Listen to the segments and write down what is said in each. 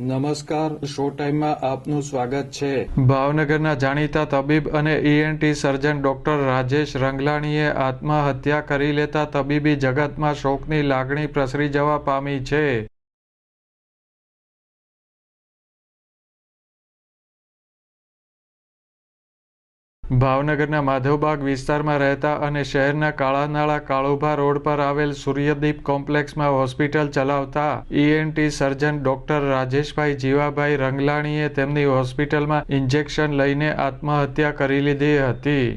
નમસ્કાર, શો ટાઈમમાં આપનું સ્વાગત છે. ભાવનગરના જાણીતા તબીબ અને ઈએનટી સર્જન ડોક્ટર રાજેશ રંગલાણીએ આત્મહત્યા કરી લેતા તબીબી જગતમાં શોકની લાગણી પ્રસરી જવા પામી છે. ભાવનગરના માધવબાગ વિસ્તારમાં રહેતા અને શહેરના કાળાનાળા કાળુભા રોડ પર આવેલ સૂર્યદીપ કોમ્પ્લેક્સમાં હોસ્પિટલ ચલાવતા ENT surgeon doctor Rajeshbhai Jivabhai રંગલાણીએ તેમની હોસ્પિટલમાં ઇન્જેક્શન લઈને આત્મહત્યા કરી લીધી હતી.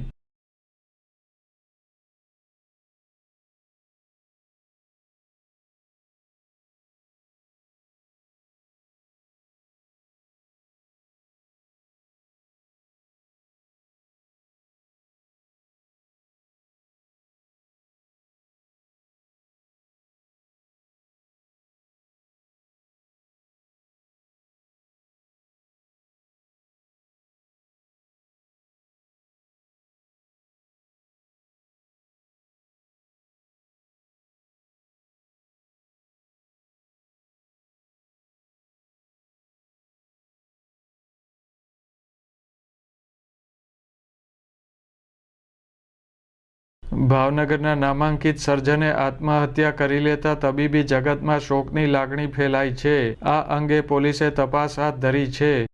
ભાવનગરના નામાંકિત સર્જને આત્મહત્યા કરી લેતા તબીબી જગતમાં શોકની લાગણી ફેલાઈ છે. આ અંગે પોલીસે તપાસ હાથ ધરી છે.